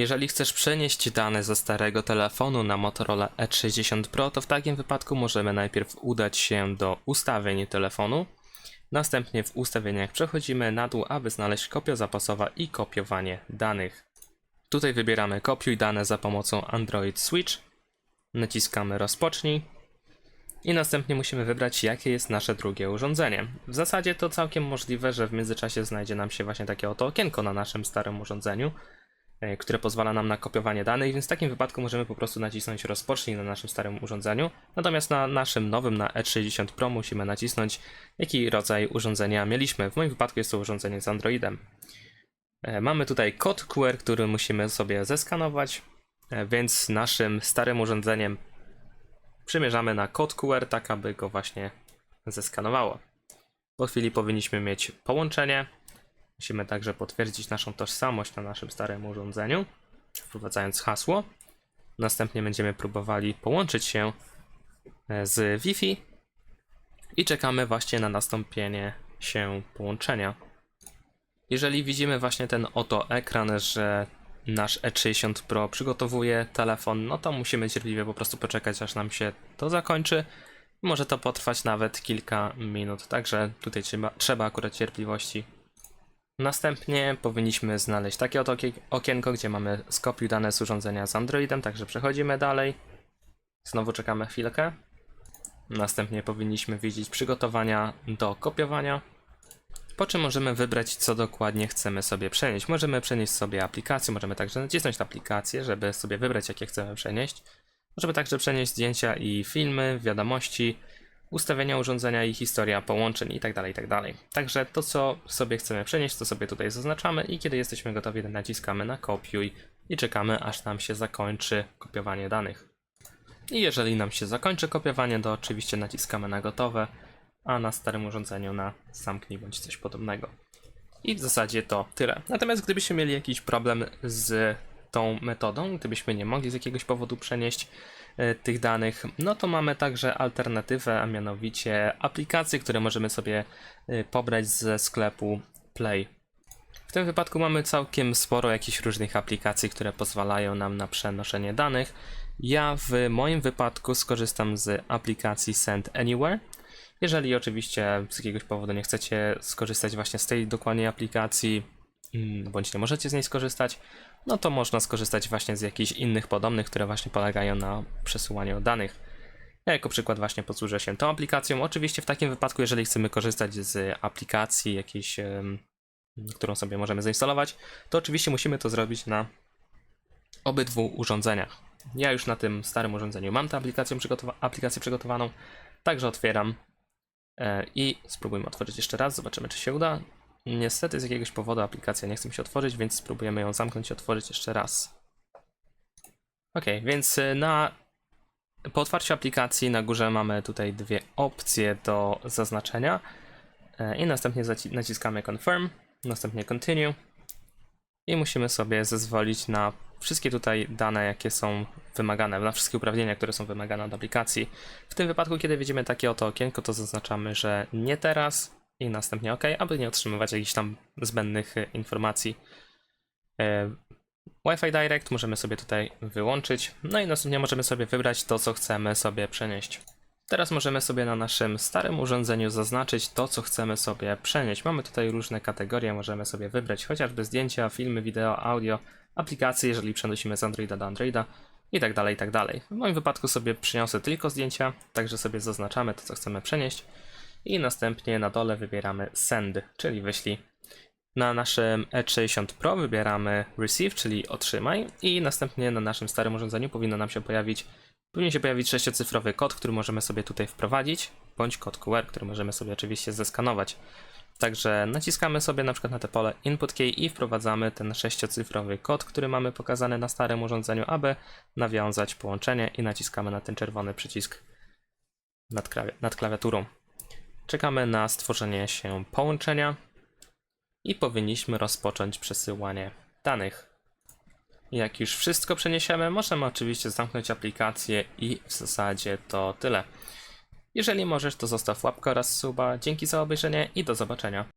Jeżeli chcesz przenieść dane ze starego telefonu na Motorola E60 Pro, to w takim wypadku możemy najpierw udać się do ustawień telefonu. Następnie w ustawieniach przechodzimy na dół, aby znaleźć kopia zapasowa i kopiowanie danych. Tutaj wybieramy kopiuj dane za pomocą Android Switch. Naciskamy rozpocznij. I następnie musimy wybrać, jakie jest nasze drugie urządzenie. W zasadzie to całkiem możliwe, że w międzyczasie znajdzie nam się właśnie takie oto okienko na naszym starym urządzeniu, które pozwala nam na kopiowanie danych, więc w takim wypadku możemy po prostu nacisnąć rozpocznij na naszym starym urządzeniu. Natomiast na naszym nowym, na E60 Pro musimy nacisnąć, jaki rodzaj urządzenia mieliśmy. W moim wypadku jest to urządzenie z Androidem. E, Mamy tutaj kod QR, który musimy sobie zeskanować, e, więc naszym starym urządzeniem przymierzamy na kod QR, tak aby go właśnie zeskanowało. Po chwili powinniśmy mieć połączenie. Musimy także potwierdzić naszą tożsamość na naszym starym urządzeniu, wprowadzając hasło. Następnie będziemy próbowali połączyć się e, z Wi-Fi i czekamy właśnie na nastąpienie się połączenia. Jeżeli widzimy właśnie ten oto ekran, że nasz E60 Pro przygotowuje telefon, no to musimy cierpliwie po prostu poczekać, aż nam się to zakończy. Może to potrwać nawet kilka minut, także tutaj trzeba, trzeba akurat cierpliwości. Następnie powinniśmy znaleźć takie oto okie- okienko, gdzie mamy skopiuj dane z urządzenia z Androidem, także przechodzimy dalej. Znowu czekamy chwilkę. Następnie powinniśmy widzieć przygotowania do kopiowania. Po czym możemy wybrać, co dokładnie chcemy sobie przenieść. Możemy przenieść sobie aplikację, możemy także nacisnąć na aplikację, żeby sobie wybrać, jakie chcemy przenieść. Możemy także przenieść zdjęcia i filmy, wiadomości, ustawienia urządzenia i historia połączeń itd. itd. Także to, co sobie chcemy przenieść, to sobie tutaj zaznaczamy i kiedy jesteśmy gotowi, naciskamy na kopiuj i czekamy, aż nam się zakończy kopiowanie danych. I jeżeli nam się zakończy kopiowanie, to oczywiście naciskamy na gotowe, a na starym urządzeniu na zamknij bądź coś podobnego. I w zasadzie to tyle. Natomiast gdybyśmy mieli jakiś problem z tą metodą, gdybyśmy nie mogli z jakiegoś powodu przenieść tych danych, no to mamy także alternatywę, a mianowicie aplikacje, które możemy sobie e, pobrać ze sklepu Play. W tym wypadku mamy całkiem sporo jakichś różnych aplikacji, które pozwalają nam na przenoszenie danych. Ja w moim wypadku skorzystam z aplikacji Send Anywhere. Jeżeli oczywiście z jakiegoś powodu nie chcecie skorzystać właśnie z tej dokładnej aplikacji, bądź nie możecie z niej skorzystać, no to można skorzystać właśnie z jakichś innych podobnych, które właśnie polegają na przesyłaniu danych. Ja jako przykład właśnie posłużę się tą aplikacją. Oczywiście w takim wypadku, jeżeli chcemy korzystać z aplikacji jakiejś, którą sobie możemy zainstalować, to oczywiście musimy to zrobić na obydwu urządzeniach. Ja już na tym starym urządzeniu mam tę aplikację, przygotowa- aplikację przygotowaną, także otwieram e, i spróbujmy otworzyć jeszcze raz, zobaczymy czy się uda. Niestety z jakiegoś powodu aplikacja nie chce mi się otworzyć, więc spróbujemy ją zamknąć i otworzyć jeszcze raz. Ok, więc e, na po otwarciu aplikacji na górze mamy tutaj dwie opcje do zaznaczenia e, i następnie naciskamy confirm, następnie continue i musimy sobie zezwolić na wszystkie tutaj dane, jakie są wymagane, na wszystkie uprawnienia, które są wymagane od aplikacji. W tym wypadku, kiedy widzimy takie oto okienko, to zaznaczamy, że nie teraz i następnie OK, aby nie otrzymywać jakichś tam zbędnych e, informacji. E, Wi-Fi Direct możemy sobie tutaj wyłączyć, no i następnie możemy sobie wybrać to, co chcemy sobie przenieść. Teraz możemy sobie na naszym starym urządzeniu zaznaczyć to, co chcemy sobie przenieść. Mamy tutaj różne kategorie, możemy sobie wybrać chociażby zdjęcia, filmy, wideo, audio, aplikacje, jeżeli przenosimy z Androida do Androida i tak dalej, i tak dalej. W moim wypadku sobie przyniosę tylko zdjęcia, także sobie zaznaczamy to, co chcemy przenieść i następnie na dole wybieramy Send, czyli wyślij. Na naszym E60 Pro wybieramy Receive, czyli otrzymaj i następnie na naszym starym urządzeniu powinno nam się pojawić Powinien się pojawić sześciocyfrowy kod, który możemy sobie tutaj wprowadzić, bądź kod QR, który możemy sobie oczywiście zeskanować. Także naciskamy sobie na przykład na te pole Input Key i wprowadzamy ten sześciocyfrowy kod, który mamy pokazany na starym urządzeniu, aby nawiązać połączenie i naciskamy na ten czerwony przycisk nad, nad klawiaturą. Czekamy na stworzenie się połączenia i powinniśmy rozpocząć przesyłanie danych. Jak już wszystko przeniesiemy, możemy oczywiście zamknąć aplikację i w zasadzie to tyle. Jeżeli możesz, to zostaw łapkę oraz suba. Dzięki za obejrzenie i do zobaczenia.